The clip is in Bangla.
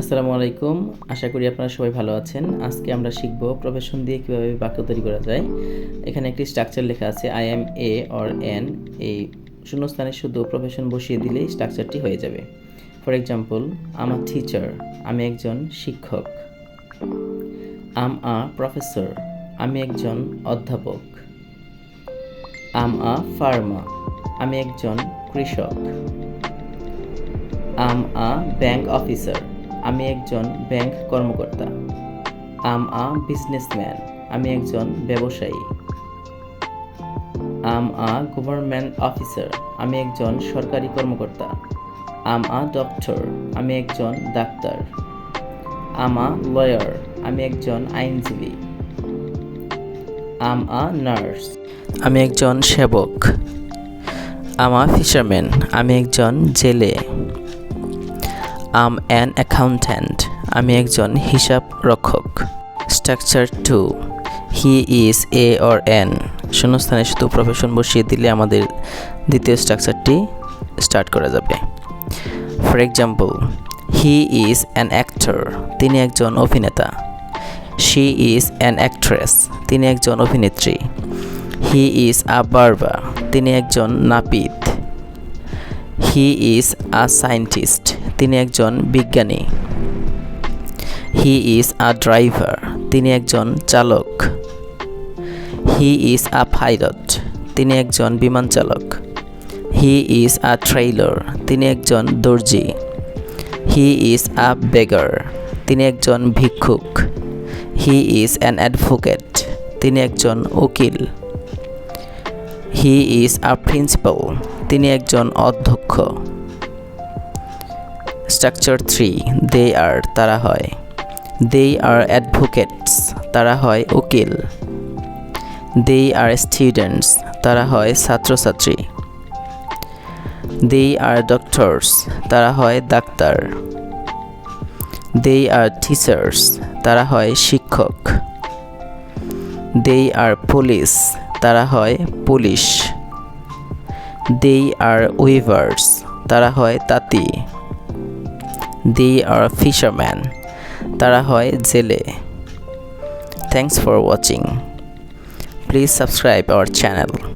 আসসালামু আলাইকুম। আশা করি আপনারা সবাই ভালো আছেন। আজকে আমরা শিখব প্রফেশন দিয়ে কীভাবে বাক্য তৈরি করা যায়। এখানে একটি স্ট্রাকচার লেখা আছে I am a or an এই শূন্যস্থানে শুধু প্রফেশন বসিয়ে দিলেই স্ট্রাকচারটি হয়ে যাবে। For example I'm a teacher আমি একজন শিক্ষক। আম আ প্রফেসর আমি একজন অধ্যাপক। আম আ ফার্মা আমি একজন কৃষক। আম আ ব্যাংক অফিসার আমি একজন ব্যাংক কর্মকর্তা। I'm a businessman. আমি একজন ব্যবসায়ী। I'm a government officer. আমি একজন সরকারি কর্মকর্তা। I'm a doctor. আমি একজন ডাক্তার। I'm a lawyer. আমি একজন আইনজীবী। I'm a nurse. আমি একজন সেবক। আমা ফিশারম্যান। আমি একজন জেলে। আম অ্যান অ্যাকাউন্ট্যান্ট আমি একজন হিসাব রক্ষক. Structure two he is a or an শূন্যস্থানে শুধু প্রফেশন বসিয়ে দিলে আমাদের দ্বিতীয় স্ট্রাকচারটি স্টার্ট করা যাবে। For example he is an actor তিনি একজন অভিনেতা। শি ইজ অ্যান অ্যাক্ট্রেস তিনি একজন অভিনেত্রী। হি ইজ আ বার্বা তিনি একজন নাপিত। হি ইজ আ সায়েন্টিস্ট তিনি একজন বিজ্ঞানী। হি ইজ আ ড্রাইভার তিনি একজন চালক। হি ইজ আ পাইলট তিনি একজন বিমান চালক। হি ইজ আ ট্রেইলার তিনি একজন দর্জি। হি ইজ আ বেগার তিনি একজন ভিক্ষুক। হি ইজ অ্যান অ্যাডভোকেট তিনি একজন উকিল। হি ইজ আ প্রিন্সিপাল তিনি একজন অধ্যক্ষ। স্ট্রাকচার থ্রি দে আর তারা হয়। দে আর অ্যাডভোকেটস তারা হয় উকিল। দে আর স্টুডেন্টস তারা হয় ছাত্রছাত্রী। দে আর ডক্টরস তারা হয় ডাক্তার। দে আর টিচার্স তারা হয় শিক্ষক। দে আর পুলিশ তারা হয় পুলিশ। দে আর উইভার্স তারা হয় তাঁতি। দে আর ফিশারম্যান তারা হয় জেলে। Thanks for watching please subscribe our channel